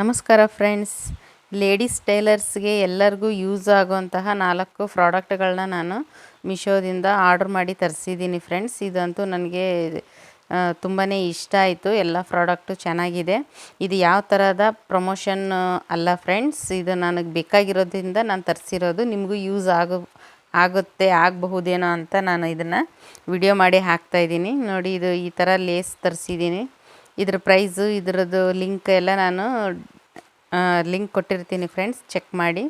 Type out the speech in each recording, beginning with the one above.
ನಮಸ್ಕಾರ friends. Ladies ಟೈಲರ್ಸ್ಗೆ ಎಲ್ಲರಿಗೂ use ಆಗುವಂತಹ ನಾಲ್ಕು ಪ್ರಾಡಕ್ಟ್ಗಳನ್ನ ನಾನು ಮಿಶೋದಿಂದ ಆರ್ಡ್ರ್ ಮಾಡಿ ತರಿಸಿದ್ದೀನಿ ಫ್ರೆಂಡ್ಸ್. ಇದಂತೂ ನನಗೆ ತುಂಬಾ ಇಷ್ಟ ಆಯಿತು. ಎಲ್ಲ ಪ್ರಾಡಕ್ಟು ಚೆನ್ನಾಗಿದೆ. ಇದು ಯಾವ ಥರದ ಪ್ರಮೋಷನ್ ಅಲ್ಲ ಫ್ರೆಂಡ್ಸ್? ಇದು ನನಗೆ ಬೇಕಾಗಿರೋದ್ರಿಂದ ನಾನು ತರಿಸಿರೋದು. ನಿಮಗೂ ಯೂಸ್ ಆಗೋ, ಆಗುತ್ತೆ, ಆಗಬಹುದೇನೋ ಅಂತ ನಾನು ಇದನ್ನು ವಿಡಿಯೋ ಮಾಡಿ ಹಾಕ್ತಾಯಿದ್ದೀನಿ ನೋಡಿ, ಇದು ಈ ಥರ ಲೇಸ್ ತರಿಸಿದ್ದೀನಿ. ಇದ್ರ ಪ್ರೈಸು ಇದ್ರದ್ದು ಲಿಂಕ್ ಎಲ್ಲ ನಾನು ಲಿಂಕ್ ಕೊಟ್ಟಿರ್ತೀನಿ ಫ್ರೆಂಡ್ಸ್ ಚೆಕ್ ಮಾಡಿ.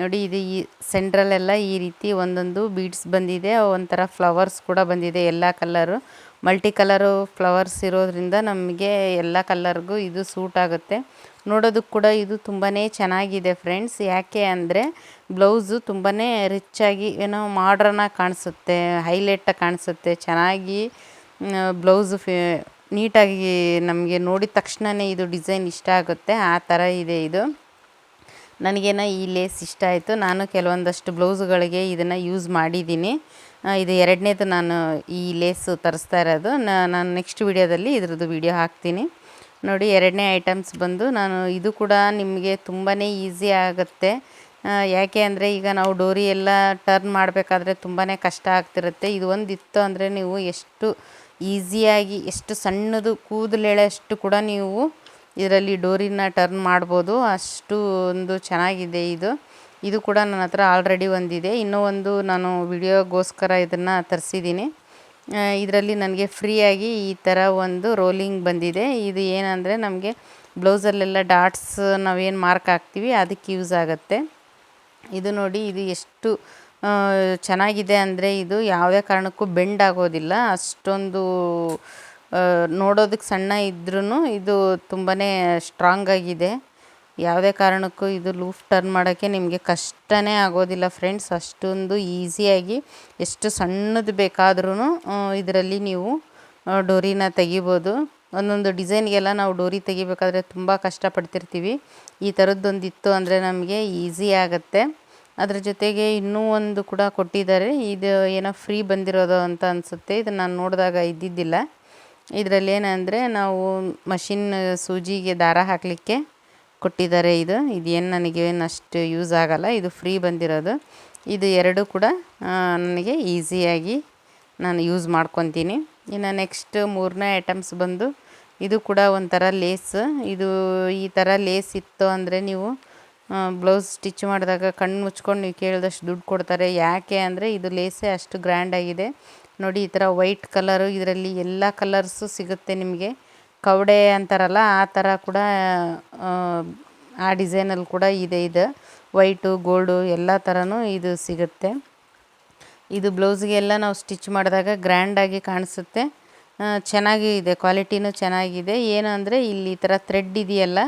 ನೋಡಿ, ಇದು ಈ ಸೆಂಟ್ರಲ್ಲೆಲ್ಲ ಈ ರೀತಿ ಒಂದೊಂದು ಬೀಡ್ಸ್ ಬಂದಿದೆ, ಒಂಥರ ಫ್ಲವರ್ಸ್ ಕೂಡ ಬಂದಿದೆ, ಎಲ್ಲ ಕಲ್ಲರು ಮಲ್ಟಿ ಕಲರು ಫ್ಲವರ್ಸ್ ಇರೋದ್ರಿಂದ ನಮಗೆ ಎಲ್ಲ ಕಲ್ಲರ್ಗೂ ಇದು ಸೂಟ್ ಆಗುತ್ತೆ. ನೋಡೋದಕ್ಕೆ ಕೂಡ ಇದು ತುಂಬಾ ಚೆನ್ನಾಗಿದೆ ಫ್ರೆಂಡ್ಸ್ ಯಾಕೆ ಅಂದರೆ ಬ್ಲೌಸು ತುಂಬಾ ರಿಚ್ಚಾಗಿ ಏನೋ ಮಾಡ್ರನ್ನಾಗಿ ಕಾಣಿಸುತ್ತೆ ಹೈಲೈಟಾಗಿ ಕಾಣಿಸುತ್ತೆ, ಚೆನ್ನಾಗಿ ಬ್ಲೌಸು ಫೇ ನೀಟಾಗಿ ನಮಗೆ ನೋಡಿದ ತಕ್ಷಣವೇ ಇದು ಡಿಸೈನ್ ಇಷ್ಟ ಆಗುತ್ತೆ, ಆ ಥರ ಇದೆ ಇದು. ನನಗೇನೋ ಈ ಲೇಸ್ ಇಷ್ಟ ಆಯಿತು. ನಾನು ಕೆಲವೊಂದಷ್ಟು ಬ್ಲೌಸ್ಗಳಿಗೆ ಇದನ್ನು ಯೂಸ್ ಮಾಡಿದ್ದೀನಿ. ಇದು ಎರಡನೇದು ನಾನು ಈ ಲೇಸು ತರಿಸ್ತಾ ಇರೋದು. ನಾನು ನೆಕ್ಸ್ಟ್ ವಿಡಿಯೋದಲ್ಲಿ ಇದ್ರದ್ದು ವಿಡಿಯೋ ಹಾಕ್ತೀನಿ. ನೋಡಿ, ಎರಡನೇ ಐಟಮ್ಸ್ ಬಂದು ನಾನು ಇದು ಕೂಡ ನಿಮಗೆ ತುಂಬಾ ಈಸಿ ಆಗುತ್ತೆ. ಯಾಕೆ ಅಂದರೆ ಈಗ ನಾವು ಡೋರಿ ಎಲ್ಲ ಟರ್ನ್ ಮಾಡಬೇಕಾದ್ರೆ ತುಂಬಾ ಕಷ್ಟ ಆಗ್ತಿರುತ್ತೆ. ಇದು ಒಂದು ಇತ್ತು ಅಂದರೆ ನೀವು ಎಷ್ಟು ಈಸಿಯಾಗಿ ಎಷ್ಟು ಸಣ್ಣದು ಕೂದಲೆಳೆಯಷ್ಟು ಕೂಡ ನೀವು ಇದರಲ್ಲಿ ಡೋರಿನ ಟರ್ನ್ ಮಾಡ್ಬೋದು. ಅಷ್ಟು ಒಂದು ಚೆನ್ನಾಗಿದೆ ಇದು. ಇದು ಕೂಡ ನನ್ನ ಹತ್ರ ಆಲ್ರೆಡಿ ಒಂದಿದೆ. ಇನ್ನೂ ಒಂದು ನಾನು ವಿಡಿಯೋಗೋಸ್ಕರ ಇದನ್ನು ತರಿಸಿದ್ದೀನಿ. ಇದರಲ್ಲಿ ನನಗೆ ಫ್ರೀಯಾಗಿ ಈ ಥರ ಒಂದು ರೋಲಿಂಗ್ ಬಂದಿದೆ. ಇದು ಏನಂದರೆ ನಮಗೆ ಬ್ಲೌಸಲ್ಲೆಲ್ಲ ಡಾಟ್ಸ್ ನಾವೇನು ಮಾರ್ಕ್ ಹಾಕ್ತೀವಿ, ಅದಕ್ಕೆ ಯೂಸ್ ಆಗುತ್ತೆ. ಇದು ನೋಡಿ ಇದು ಎಷ್ಟು ಚೆನ್ನಾಗಿದೆ ಅಂದರೆ ಇದು ಯಾವುದೇ ಕಾರಣಕ್ಕೂ ಬೆಂಡ್ ಆಗೋದಿಲ್ಲ. ಅಷ್ಟೊಂದು ನೋಡೋದಕ್ಕೆ ಸಣ್ಣ ಇದ್ರೂ ಇದು ತುಂಬಾ ಸ್ಟ್ರಾಂಗ್ ಆಗಿದೆ. ಯಾವುದೇ ಕಾರಣಕ್ಕೂ ಇದು ಲೂಫ್ ಟರ್ನ್ ಮಾಡೋಕ್ಕೆ ನಿಮಗೆ ಕಷ್ಟನೇ ಆಗೋದಿಲ್ಲ ಫ್ರೆಂಡ್ಸ್. ಅಷ್ಟೊಂದು ಈಸಿಯಾಗಿ ಎಷ್ಟು ಸಣ್ಣದು ಬೇಕಾದ್ರೂ ಇದರಲ್ಲಿ ನೀವು ಡೋರಿನ ತೆಗಿಬೋದು. ಒಂದೊಂದು ಡಿಸೈನ್ಗೆಲ್ಲ ನಾವು ಡೋರಿ ತೆಗಿಬೇಕಾದ್ರೆ ತುಂಬ ಕಷ್ಟಪಡ್ತಿರ್ತೀವಿ. ಈ ಥರದ್ದೊಂದಿತ್ತು ಅಂದರೆ ನಮಗೆ ಈಸಿ ಆಗುತ್ತೆ. ಅದ್ರ ಜೊತೆಗೆ ಇನ್ನೂ ಒಂದು ಕೂಡ ಕೊಟ್ಟಿದ್ದಾರೆ. ಇದು ಏನೋ ಫ್ರೀ ಬಂದಿರೋದು ಅಂತ ಅನಿಸುತ್ತೆ. ಇದು ನಾನು ನೋಡಿದಾಗ ಇದ್ದಿದ್ದಿಲ್ಲ. ಇದರಲ್ಲಿ ಏನಂದರೆ ನಾವು ಮಷಿನ್ ಸೂಜಿಗೆ ದಾರ ಹಾಕಲಿಕ್ಕೆ ಕೊಟ್ಟಿದ್ದಾರೆ ಇದು. ಇದೇನು ನನಗೆ ಅಷ್ಟು ಯೂಸ್ ಆಗೋಲ್ಲ. ಇದು ಫ್ರೀ ಬಂದಿರೋದು. ಇದು ಎರಡು ಕೂಡ ನನಗೆ ಈಸಿಯಾಗಿ ನಾನು ಯೂಸ್ ಮಾಡ್ಕೊತೀನಿ. ಇನ್ನು ನೆಕ್ಸ್ಟ್ ಮೂರನೇ ಐಟಮ್ಸ್ ಬಂದು ಇದು ಕೂಡ ಒಂಥರ ಲೇಸ್ ಇದು ಈ ಥರ ಲೇಸ್ ಇತ್ತು ಅಂದರೆ ನೀವು ಬ್ಲೌಸ್ ಸ್ಟಿಚ್ ಮಾಡಿದಾಗ ಕಣ್ಣು ಮುಚ್ಕೊಂಡು ನೀವು ಕೇಳಿದಷ್ಟು ದುಡ್ಡು ಕೊಡ್ತಾರೆ. ಯಾಕೆ ಅಂದರೆ ಇದು ಲೇಸೇ ಅಷ್ಟು ಗ್ರ್ಯಾಂಡಾಗಿದೆ ನೋಡಿ, ಈ ಥರ ವೈಟ್ ಕಲರು ಇದರಲ್ಲಿ ಎಲ್ಲ ಕಲರ್ಸು ಸಿಗುತ್ತೆ ನಿಮಗೆ. ಕವಡೆ ಅಂತಾರಲ್ಲ, ಆ ಥರ ಕೂಡ, ಆ ಡಿಸೈನಲ್ಲಿ ಕೂಡ ಇದೆ ಇದು. ವೈಟು ಗೋಲ್ಡು ಎಲ್ಲ ಥರನೂ ಇದು ಸಿಗುತ್ತೆ. ಇದು ಬ್ಲೌಸ್ಗೆಲ್ಲ ನಾವು ಸ್ಟಿಚ್ ಮಾಡಿದಾಗ ಗ್ರ್ಯಾಂಡಾಗಿ ಕಾಣಿಸುತ್ತೆ. ಚೆನ್ನಾಗಿ ಇದೆ, ಕ್ವಾಲಿಟಿನೂ ಚೆನ್ನಾಗಿದೆ. ಏನು ಅಂದರೆ ಇಲ್ಲಿ ಈ ಥರ ಥ್ರೆಡ್ ಇದೆಯಲ್ಲ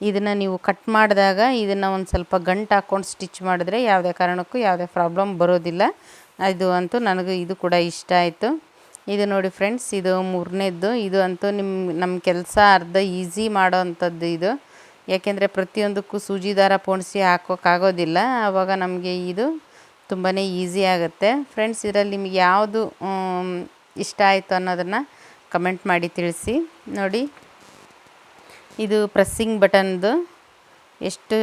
ಇದನ್ನು ನೀವು ಕಟ್ ಮಾಡಿದಾಗ ಇದನ್ನು ಒಂದು ಸ್ವಲ್ಪ ಗಂಟು ಹಾಕ್ಕೊಂಡು ಸ್ಟಿಚ್ ಮಾಡಿದ್ರೆ ಯಾವುದೇ ಕಾರಣಕ್ಕೂ ಯಾವುದೇ ಪ್ರಾಬ್ಲಮ್ ಬರೋದಿಲ್ಲ. ಇದು ಅಂತೂ ನನಗೂ ಇದು ಕೂಡ ಇಷ್ಟ ಆಯಿತು. ಇದು ನೋಡಿ ಫ್ರೆಂಡ್ಸ್ ಇದು ಮೂರನೇದ್ದು. ಇದು ಅಂತೂ ನಿಮ್ಮ ನಮ್ಮ ಕೆಲಸ ಅರ್ಧ ಈಸಿ ಮಾಡೋ ಅಂಥದ್ದು ಇದು. ಯಾಕೆಂದರೆ ಪ್ರತಿಯೊಂದಕ್ಕೂ ಸೂಜಿ ದಾರ ಪೋಣಿಸಿ ಹಾಕೋಕ್ಕಾಗೋದಿಲ್ಲ ಆವಾಗ ನಮಗೆ ಇದು ತುಂಬಾ ಈಸಿ ಆಗುತ್ತೆ. ಫ್ರೆಂಡ್ಸ್ ಇದರಲ್ಲಿ ನಿಮಗೆ ಯಾವುದು ಇಷ್ಟ ಆಯಿತು ಅನ್ನೋದನ್ನು ಕಮೆಂಟ್ ಮಾಡಿ ತಿಳಿಸಿ. ನೋಡಿ. ಇದು ಪ್ರೆಸ್ಸಿಂಗ್ ಬಟನ್ದು ಎಷ್ಟು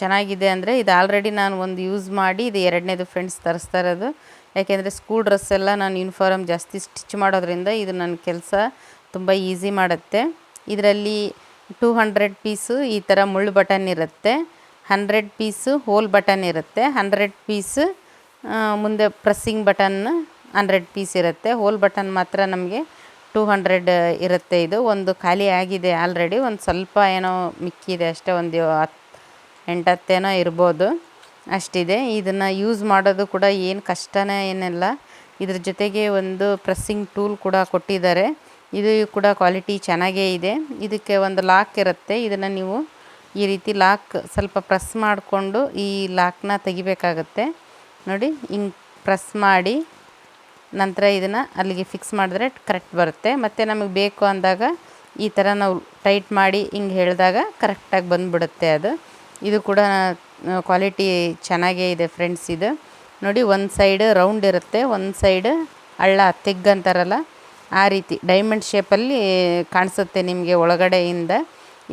ಚೆನ್ನಾಗಿದೆ ಅಂದರೆ ಇದು ಆಲ್ರೆಡಿ ನಾನು ಒಂದು ಯೂಸ್ ಮಾಡಿ ಇದು ಎರಡನೇದು ಫ್ರೆಂಡ್ಸ್ ತರಿಸ್ತಾ ಇರೋದು. ಯಾಕೆಂದರೆ ಸ್ಕೂಲ್ ಡ್ರೆಸ್ ಎಲ್ಲ ನಾನು ಯೂನಿಫಾರ್ಮ್ ಜಾಸ್ತಿ ಸ್ಟಿಚ್ ಮಾಡೋದ್ರಿಂದ ಇದು ನನ್ನ ಕೆಲಸ ತುಂಬ ಈಸಿ ಮಾಡುತ್ತೆ. ಇದರಲ್ಲಿ ಟೂ ಹಂಡ್ರೆಡ್ ಪೀಸು ಈ ಥರ ಮುಳ್ಳು ಬಟನ್ ಇರುತ್ತೆ. ಹಂಡ್ರೆಡ್ ಪೀಸು ಹೋಲ್ ಬಟನ್ ಇರುತ್ತೆ. ಹಂಡ್ರೆಡ್ ಪೀಸು ಮುಂದೆ ಪ್ರೆಸ್ಸಿಂಗ್ ಬಟನ್ ಹಂಡ್ರೆಡ್ ಪೀಸ್ ಇರುತ್ತೆ. ಹೋಲ್ ಬಟನ್ ಮಾತ್ರ ನಮಗೆ ಟೂ ಹಂಡ್ರೆಡ್ ಇರುತ್ತೆ ಇದು. ಒಂದು ಖಾಲಿ ಆಗಿದೆ ಆಲ್ರೆಡಿ ಒಂದು ಸ್ವಲ್ಪ ಏನೋ ಮಿಕ್ಕಿದೆ ಅಷ್ಟೇ. ಒಂದು ಹತ್ತು ಎಂಟತ್ತೇನೋ ಇರ್ಬೋದು ಅಷ್ಟಿದೆ. ಇದನ್ನು ಯೂಸ್ ಮಾಡೋದು ಕೂಡ ಏನು ಕಷ್ಟನೇ ಏನಿಲ್ಲ. ಇದ್ರ ಜೊತೆಗೆ ಒಂದು ಪ್ರೆಸ್ಸಿಂಗ್ ಟೂಲ್ ಕೂಡ ಕೊಟ್ಟಿದ್ದಾರೆ. ಇದು ಕೂಡ ಕ್ವಾಲಿಟಿ ಚೆನ್ನಾಗೇ ಇದೆ. ಇದಕ್ಕೆ ಒಂದು ಲಾಕ್ ಇರುತ್ತೆ. ಇದನ್ನು ನೀವು ಈ ರೀತಿ ಲಾಕ್ ಸ್ವಲ್ಪ ಪ್ರೆಸ್ ಮಾಡಿಕೊಂಡು ಈ ಲಾಕ್ನ ತೆಗಿಬೇಕಾಗತ್ತೆ. ನೋಡಿ ಹಿಂಗೆ ಪ್ರೆಸ್ ಮಾಡಿ ನಂತರ ಇದನ್ನು ಅಲ್ಲಿಗೆ ಫಿಕ್ಸ್ ಮಾಡಿದ್ರೆ ಕರೆಕ್ಟ್ ಬರುತ್ತೆ. ಮತ್ತು ನಮಗೆ ಬೇಕು ಅಂದಾಗ ಈ ಥರ ನಾವು ಟೈಟ್ ಮಾಡಿ ಹಿಂಗೆ ಹೇಳಿದಾಗ ಕರೆಕ್ಟಾಗಿ ಬಂದುಬಿಡುತ್ತೆ ಅದು. ಇದು ಕೂಡ ಕ್ವಾಲಿಟಿ ಚೆನ್ನಾಗೇ ಇದೆ ಫ್ರೆಂಡ್ಸ್ ಇದು. ನೋಡಿ ಒಂದು ಸೈಡ್ ರೌಂಡ್ ಇರುತ್ತೆ, ಒಂದು ಸೈಡ್ ಹಳ್ಳ ತೆಗ್ಗಂತಾರಲ್ಲ ಆ ರೀತಿ ಡೈಮಂಡ್ ಶೇಪಲ್ಲಿ ಕಾಣಿಸುತ್ತೆ ನಿಮಗೆ ಒಳಗಡೆಯಿಂದ.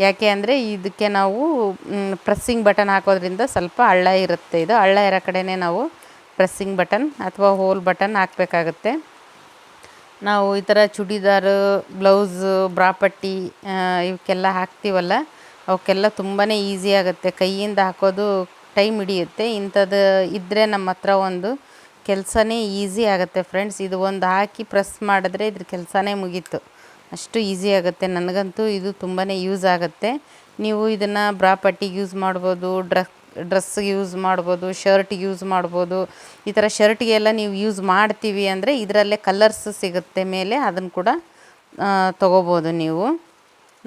ಯಾಕೆ ಅಂದರೆ ಇದಕ್ಕೆ ನಾವು ಪ್ರೆಸ್ಸಿಂಗ್ ಬಟನ್ ಹಾಕೋದ್ರಿಂದ ಸ್ವಲ್ಪ ಹಳ್ಳ ಇರುತ್ತೆ. ಇದು ಹಳ್ಳ ಇರೋ ಕಡೆನೇ ನಾವು ಪ್ರೆಸ್ಸಿಂಗ್ ಬಟನ್ ಅಥವಾ ಹೋಲ್ ಬಟನ್ ಹಾಕಬೇಕಾಗತ್ತೆ. ನಾವು ಈ ಥರ ಚೂಡಿದಾರು ಬ್ಲೌಸ್ ಬ್ರಾಪಟ್ಟಿ ಇವಕ್ಕೆಲ್ಲ ಹಾಕ್ತೀವಲ್ಲ, ಅವಕ್ಕೆಲ್ಲ ತುಂಬಾ ಈಸಿ ಆಗುತ್ತೆ. ಕೈಯಿಂದ ಹಾಕೋದು ಟೈಮ್ ಹಿಡಿಯುತ್ತೆ. ಇಂಥದ್ದು ಇದ್ದರೆ ನಮ್ಮ ಹತ್ರ ಒಂದು ಕೆಲಸನೇ ಈಸಿ ಆಗುತ್ತೆ ಫ್ರೆಂಡ್ಸ್ ಇದು ಒಂದು ಹಾಕಿ ಪ್ರೆಸ್ ಮಾಡಿದ್ರೆ ಇದ್ರ ಕೆಲಸನೇ ಮುಗೀತು. ಅಷ್ಟು ಈಸಿ ಆಗುತ್ತೆ. ನನಗಂತೂ ಇದು ತುಂಬಾ ಯೂಸ್ ಆಗುತ್ತೆ. ನೀವು ಇದನ್ನು ಬ್ರಾ ಪಟ್ಟಿಗೆ ಯೂಸ್ ಮಾಡ್ಬೋದು ಡ್ರೆಸ್ ಡ್ರೆಸ್ಸಿಗೆ ಯೂಸ್ ಮಾಡ್ಬೋದು, ಶರ್ಟ್ ಯೂಸ್ ಮಾಡ್ಬೋದು, ಈ ಥರ ಶರ್ಟಿಗೆಲ್ಲ ನೀವು ಯೂಸ್ ಮಾಡ್ತೀವಿ ಅಂದರೆ ಇದರಲ್ಲೇ ಕಲರ್ಸ್ ಸಿಗುತ್ತೆ ಮೇಲೆ ಅದನ್ನು ಕೂಡ ತೊಗೋಬೋದು ನೀವು.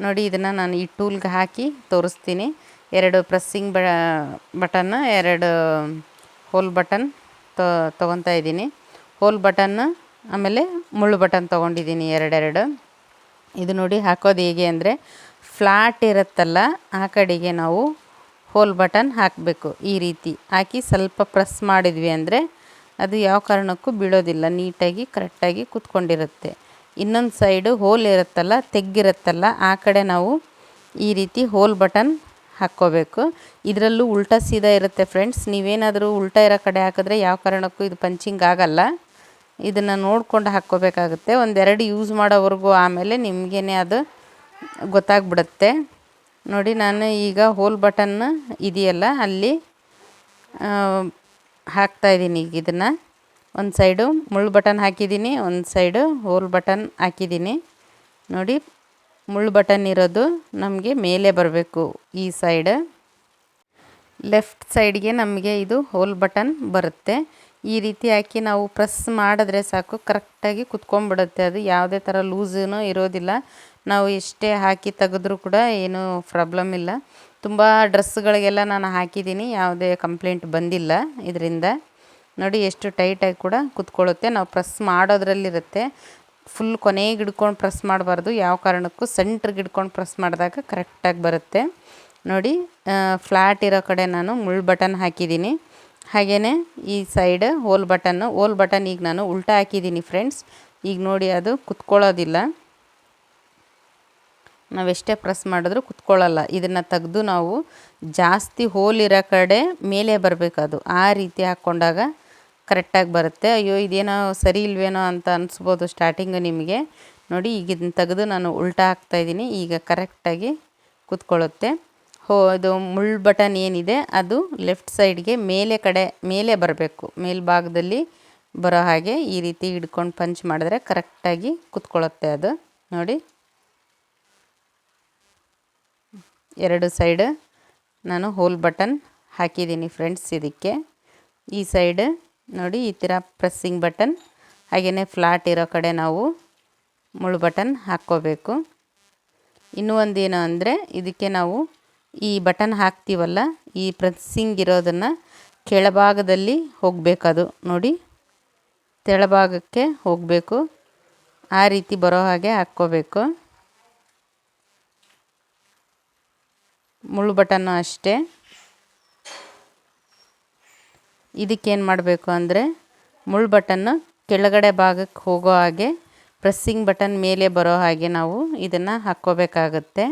ನೋಡಿ, ಇದನ್ನು ನಾನು ಈ ಟೂಲ್ಗೆ ಹಾಕಿ ತೋರಿಸ್ತೀನಿ. ಎರಡು ಪ್ರೆಸ್ಸಿಂಗ್ ಬ ಬಟನ್ ಎರಡು ಹೋಲ್ ಬಟನ್ ತೊಗೊತಾ ಇದ್ದೀನಿ. ಹೋಲ್ ಬಟನ್ ಆಮೇಲೆ ಮುಳ್ಳು ಬಟನ್ ತೊಗೊಂಡಿದ್ದೀನಿ ಎರಡೆರಡು. ಇದು ನೋಡಿ ಹಾಕೋದು ಹೇಗೆ ಅಂದರೆ, ಫ್ಲಾಟ್ ಇರುತ್ತಲ್ಲ, ಆ ಕಡೆಗೆ ನಾವು ಹೋಲ್ ಬಟನ್ ಹಾಕಬೇಕು. ಈ ರೀತಿ ಹಾಕಿ ಸ್ವಲ್ಪ ಪ್ರೆಸ್ ಮಾಡಿದ್ವಿ ಅಂದರೆ ಅದು ಯಾವ ಕಾರಣಕ್ಕೂ ಬೀಳೋದಿಲ್ಲ. ನೀಟಾಗಿ, ಕರೆಕ್ಟಾಗಿ ಕೂತ್ಕೊಂಡಿರುತ್ತೆ. ಇನ್ನೊಂದು ಸೈಡು ಹೋಲ್ ಇರುತ್ತಲ್ಲ, ತೆಗ್ಗಿರುತ್ತಲ್ಲ, ಆ ಕಡೆ ನಾವು ಈ ರೀತಿ ಹೋಲ್ ಬಟನ್ ಹಾಕ್ಕೋಬೇಕು. ಇದರಲ್ಲೂ ಉಲ್ಟಾ ಸೀದಾ ಇರುತ್ತೆ ಫ್ರೆಂಡ್ಸ್ ನೀವೇನಾದರೂ ಉಲ್ಟಾ ಇರೋ ಕಡೆ ಹಾಕಿದ್ರೆ ಯಾವ ಕಾರಣಕ್ಕೂ ಇದು ಪಂಚಿಂಗ್ ಆಗಲ್ಲ. ಇದನ್ನು ನೋಡ್ಕೊಂಡು ಹಾಕ್ಕೋಬೇಕಾಗುತ್ತೆ. ಒಂದೆರಡು ಯೂಸ್ ಮಾಡೋವರೆಗೂ ಆಮೇಲೆ ನಿಮಗೇನೆ ಅದು ಗೊತ್ತಾಗ್ಬಿಡುತ್ತೆ. ನೋಡಿ, ನಾನು ಈಗ ಹೋಲ್ ಬಟನ್ ಇದೆಯಲ್ಲ, ಅಲ್ಲಿ ಹಾಕ್ತಾಯಿದ್ದೀನಿ ಈಗ ಇದನ್ನು. ಒಂದು ಸೈಡು ಮುಳ್ಳು ಬಟನ್ ಹಾಕಿದ್ದೀನಿ, ಒಂದು ಸೈಡು ಹೋಲ್ ಬಟನ್ ಹಾಕಿದ್ದೀನಿ. ನೋಡಿ, ಮುಳ್ಳು ಬಟನ್ ಇರೋದು ನಮಗೆ ಮೇಲೆ ಬರಬೇಕು ಈ ಸೈಡ್ ಲೆಫ್ಟ್ ಸೈಡ್ಗೆ ನಮಗೆ ಇದು ಹೋಲ್ ಬಟನ್ ಬರುತ್ತೆ. ಈ ರೀತಿ ಹಾಕಿ ನಾವು ಪ್ರೆಸ್ ಮಾಡಿದ್ರೆ ಸಾಕು ಕರೆಕ್ಟಾಗಿ ಕುತ್ಕೊಂಡ್ಬಿಡುತ್ತೆ. ಅದು ಯಾವುದೇ ಥರ ಲೂಸೂ ಇರೋದಿಲ್ಲ. ನಾವು ಎಷ್ಟೇ ಹಾಕಿ ತೆಗೆದ್ರೂ ಕೂಡ ಏನೂ ಪ್ರಾಬ್ಲಮ್ ಇಲ್ಲ. ತುಂಬ ಡ್ರೆಸ್ಗಳಿಗೆಲ್ಲ ನಾನು ಹಾಕಿದ್ದೀನಿ, ಯಾವುದೇ ಕಂಪ್ಲೇಂಟ್ ಬಂದಿಲ್ಲ ಇದರಿಂದ. ನೋಡಿ, ಎಷ್ಟು ಟೈಟಾಗಿ ಕೂಡ ಕುತ್ಕೊಳ್ಳುತ್ತೆ. ನಾವು ಪ್ರೆಸ್ ಮಾಡೋದ್ರಲ್ಲಿರುತ್ತೆ. ಫುಲ್ ಕೊನೆಗೆ ಹಿಡ್ಕೊಂಡು ಪ್ರೆಸ್ ಮಾಡಬಾರ್ದು. ಯಾವ ಕಾರಣಕ್ಕೂ ಸೆಂಟ್ರಿಗೆ ಹಿಡ್ಕೊಂಡು ಪ್ರೆಸ್ ಮಾಡಿದಾಗ ಕರೆಕ್ಟಾಗಿ ಬರುತ್ತೆ. ನೋಡಿ ಫ್ಲ್ಯಾಟ್ ಇರೋ ಕಡೆ ನಾನು ಮುಳ್ಳು ಬಟನ್ ಹಾಕಿದ್ದೀನಿ. ಹಾಗೆಯೇ ಈ side hole button hole button ಈಗ ನಾನು ಉಲ್ಟಾ ಹಾಕಿದ್ದೀನಿ ಫ್ರೆಂಡ್ಸ್ ಈಗ ನೋಡಿ, ಅದು ಕುತ್ಕೊಳ್ಳೋದಿಲ್ಲ. ನಾವೆಷ್ಟೇ ಪ್ರೆಸ್ ಮಾಡಿದ್ರೂ ಕುತ್ಕೊಳ್ಳಲ್ಲ. ಇದನ್ನು ತೆಗೆದು ನಾವು ಜಾಸ್ತಿ ಹೋಲ್ ಇರೋ ಕಡೆ ಮೇಲೆ ಬರಬೇಕು ಅದು ಆ ರೀತಿ ಹಾಕ್ಕೊಂಡಾಗ ಕರೆಕ್ಟಾಗಿ ಬರುತ್ತೆ. ಅಯ್ಯೋ, ಇದೇನೋ ಸರಿ ಇಲ್ವೇನೋ ಅಂತ ಅನಿಸ್ಬೋದು ಸ್ಟಾರ್ಟಿಂಗು ನಿಮಗೆ. ನೋಡಿ, ಈಗ ಇದನ್ನ ತೆಗೆದು ನಾನು ಉಲ್ಟಾ ಹಾಕ್ತಾಯಿದ್ದೀನಿ ಈಗ ಕರೆಕ್ಟಾಗಿ ಕೂತ್ಕೊಳ್ಳುತ್ತೆ. ಹೋ, ಇದು ಮುಳ್ಳು ಬಟನ್ ಏನಿದೆ, ಅದು ಲೆಫ್ಟ್ ಸೈಡ್ಗೆ ಮೇಲೆ ಕಡೆ, ಮೇಲೆ ಬರಬೇಕು. ಮೇಲ್ಭಾಗದಲ್ಲಿ ಬರೋ ಹಾಗೆ ಈ ರೀತಿ ಹಿಡ್ಕೊಂಡು ಪಂಚ್ ಮಾಡಿದ್ರೆ ಕರೆಕ್ಟಾಗಿ ಕೂತ್ಕೊಳ್ಳುತ್ತೆ ಅದು. ನೋಡಿ. ಎರಡು ಸೈಡ್ ನಾನು ಹೋಲ್ ಬಟನ್ ಹಾಕಿದ್ದೀನಿ ಫ್ರೆಂಡ್ಸ್ ಇದಕ್ಕೆ. ಈ ಸೈಡ್ ನೋಡಿ ಈ ಥರ ಪ್ರೆಸ್ಸಿಂಗ್ ಬಟನ್ ಹಾಗೆಯೇ ಫ್ಲಾಟ್ ಇರೋ ಕಡೆ ನಾವು ಮುಳ್ಳು ಬಟನ್ ಹಾಕ್ಕೋಬೇಕು. ಇನ್ನೂ ಒಂದೇನು ಅಂದರೆ ಇದಕ್ಕೆ ನಾವು ಈ ಬಟನ್ ಹಾಕ್ತೀವಲ್ಲ, ಈ ಪ್ರೆಸ್ಸಿಂಗ್ ಇರೋದನ್ನು ಕೆಳಭಾಗದಲ್ಲಿ ಹೋಗಬೇಕದು. ನೋಡಿ, ತೆಳಭಾಗಕ್ಕೆ ಹೋಗಬೇಕು. ಆ ರೀತಿ ಬರೋ ಹಾಗೆ ಹಾಕ್ಕೋಬೇಕು. ಮುಳ್ಳು ಬಟನ್ನು ಅಷ್ಟೇ. ಇದಕ್ಕೇನು ಮಾಡಬೇಕು ಅಂದರೆ ಮುಳ್ಳು ಬಟನ್ನು ಕೆಳಗಡೆ ಭಾಗಕ್ಕೆ ಹೋಗೋ ಹಾಗೆ ಪ್ರೆಸ್ಸಿಂಗ್ ಬಟನ್ ಮೇಲೆ ಬರೋ ಹಾಗೆ ನಾವು ಇದನ್ನು ಹಾಕ್ಕೋಬೇಕಾಗತ್ತೆ.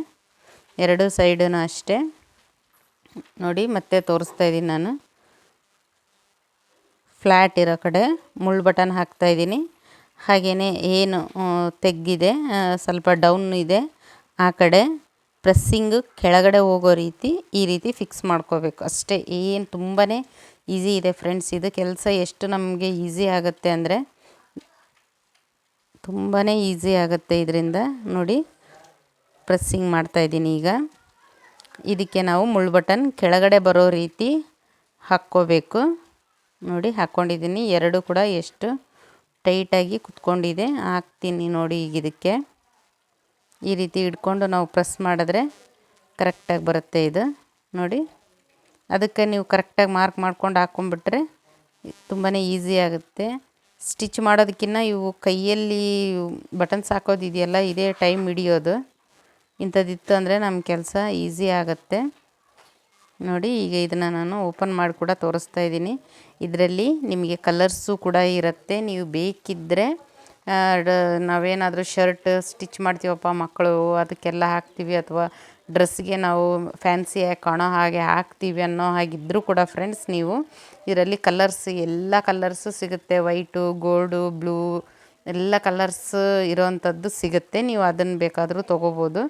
ಎರಡು ಸೈಡೂ ಅಷ್ಟೇ. ನೋಡಿ ಮತ್ತೆ ತೋರಿಸ್ತಾ ಇದ್ದೀನಿ ನಾನು. ಫ್ಲ್ಯಾಟ್ ಇರೋ ಕಡೆ ಮುಳ್ಳು ಬಟನ್ ಹಾಕ್ತಾಯಿದ್ದೀನಿ ಹಾಗೆಯೇ ಏನು ತೆಗ್ಗಿದೆ ಸ್ವಲ್ಪ ಡೌನ್ ಇದೆ ಆ ಕಡೆ. ಪ್ರೆಸ್ಸಿಂಗು ಕೆಳಗಡೆ ಹೋಗೋ ರೀತಿ ಈ ರೀತಿ ಫಿಕ್ಸ್ ಮಾಡ್ಕೋಬೇಕು. ಅಷ್ಟೇ, ಏನು ತುಂಬಾ ಈಸಿ ಇದೆ ಫ್ರೆಂಡ್ಸ್. ಇದು ಕೆಲಸ ಎಷ್ಟು ನಮಗೆ ಈಸಿ ಆಗುತ್ತೆ ಅಂದರೆ ತುಂಬಾ ಈಸಿ ಆಗುತ್ತೆ ಇದರಿಂದ. ನೋಡಿ, ಪ್ರೆಸ್ಸಿಂಗ್ ಮಾಡ್ತಾಯಿದ್ದೀನಿ ಈಗ. ಇದಕ್ಕೆ ನಾವು ಮುಳ್ಳು ಬಟನ್ ಕೆಳಗಡೆ ಬರೋ ರೀತಿ ಹಾಕ್ಕೋಬೇಕು. ನೋಡಿ ಹಾಕ್ಕೊಂಡಿದ್ದೀನಿ ಎರಡು ಕೂಡ ಎಷ್ಟು ಟೈಟಾಗಿ ಕುತ್ಕೊಂಡಿದೆ. ಹಾಕ್ತೀನಿ ನೋಡಿ ಈಗ ಇದಕ್ಕೆ. ಈ ರೀತಿ ಹಿಡ್ಕೊಂಡು ನಾವು ಪ್ರೆಸ್ ಮಾಡಿದ್ರೆ ಕರೆಕ್ಟಾಗಿ ಬರುತ್ತೆ ಇದು. ನೋಡಿ, ಅದಕ್ಕೆ ನೀವು ಕರೆಕ್ಟಾಗಿ ಮಾರ್ಕ್ ಮಾಡ್ಕೊಂಡು ಹಾಕ್ಕೊಂಬಿಟ್ರೆ ತುಂಬಾ ಈಸಿ ಆಗುತ್ತೆ. ಸ್ಟಿಚ್ ಮಾಡೋದಕ್ಕಿಂತ ಇವು ಕೈಯಲ್ಲಿ ಬಟನ್ಸ್ ಹಾಕೋದು ಇದೆಯಲ್ಲ, ಇದೇ ಟೈಮ್ ಹಿಡಿಯೋದು. ಇಂಥದ್ದಿತ್ತು ಅಂದರೆ ನಮ್ಮ ಕೆಲಸ ಈಸಿ ಆಗುತ್ತೆ. ನೋಡಿ, ಈಗ ಇದನ್ನು ನಾನು ಓಪನ್ ಮಾಡಿ ಕೂಡ ತೋರಿಸ್ತಾ ಇದ್ದೀನಿ. ಇದರಲ್ಲಿ ನಿಮಗೆ ಕಲರ್ಸು ಕೂಡ ಇರುತ್ತೆ. ನೀವು ಬೇಕಿದ್ದರೆ ನಾವೇನಾದರೂ ಶರ್ಟ್ ಸ್ಟಿಚ್ ಮಾಡ್ತೀವಪ್ಪ ಮಕ್ಕಳು, ಅದಕ್ಕೆಲ್ಲ ಹಾಕ್ತೀವಿ ಅಥವಾ ಡ್ರೆಸ್ಗೆ ನಾವು ಫ್ಯಾನ್ಸಿಯಾಗಿ ಕಾಣೋ ಹಾಗೆ ಹಾಕ್ತೀವಿ ಅನ್ನೋ ಹಾಗಿದ್ದರೂ ಕೂಡ ಫ್ರೆಂಡ್ಸ್ ನೀವು ಇದರಲ್ಲಿ ಕಲರ್ಸ್, ಎಲ್ಲ ಕಲರ್ಸು ಸಿಗುತ್ತೆ. ವೈಟು, ಗೋಲ್ಡು, ಬ್ಲೂ, ಎಲ್ಲ ಕಲರ್ಸ್ ಇರೋವಂಥದ್ದು ಸಿಗುತ್ತೆ. ನೀವು ಅದನ್ನು ಬೇಕಾದರೂ ತೊಗೋಬೋದು.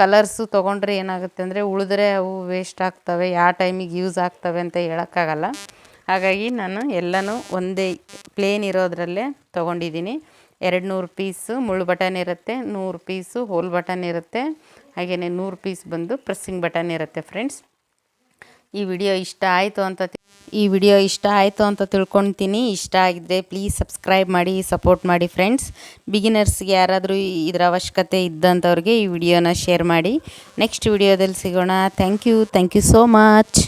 ಕಲರ್ಸು ತೊಗೊಂಡ್ರೆ ಏನಾಗುತ್ತೆ ಅಂದರೆ ಉಳಿದ್ರೆ ಅವು ವೇಸ್ಟ್ ಆಗ್ತವೆ ಯಾವ ಟೈಮಿಗೆ ಯೂಸ್ ಆಗ್ತವೆ ಅಂತ ಹೇಳೋಕ್ಕಾಗಲ್ಲ. ಹಾಗಾಗಿ ನಾನು ಎಲ್ಲನೂ ಒಂದೇ ಪ್ಲೇನ್ ಇರೋದರಲ್ಲೇ ತೊಗೊಂಡಿದ್ದೀನಿ. ಎರಡು ನೂರು ಪೀಸು ಮುಳ್ಳು ಬಟನ್ ಇರುತ್ತೆ, ನೂರು ಪೀಸು ಹೋಲ್ ಬಟನ್ ಇರುತ್ತೆ ಹಾಗೆಯೇ ನೂರು ಪೀಸ್ ಬಂದು ಪ್ರೆಸ್ಸಿಂಗ್ ಬಟನ್ ಇರುತ್ತೆ ಫ್ರೆಂಡ್ಸ್. ಈ ವಿಡಿಯೋ ಇಷ್ಟ ಆಯಿತು ಅಂತ ಈ ವಿಡಿಯೋ ಇಷ್ಟ ಆಯಿತು ಅಂತ ತಿಳ್ಕೊತೀನಿ. ಇಷ್ಟ ಆಗಿದ್ದರೆ ಪ್ಲೀಸ್ ಸಬ್ಸ್ಕ್ರೈಬ್ ಮಾಡಿ, ಸಪೋರ್ಟ್ ಮಾಡಿ ಫ್ರೆಂಡ್ಸ್. ಬಿಗಿನರ್ಸ್ಗೆ ಯಾರಾದರೂ ಇದರ ಅವಶ್ಯಕತೆ ಇದ್ದಂಥವ್ರಿಗೆ ಈ ವಿಡಿಯೋನ ಶೇರ್ ಮಾಡಿ. ನೆಕ್ಸ್ಟ್ ವಿಡಿಯೋದಲ್ಲಿ ಸಿಗೋಣ. Thank you. Thank you so much.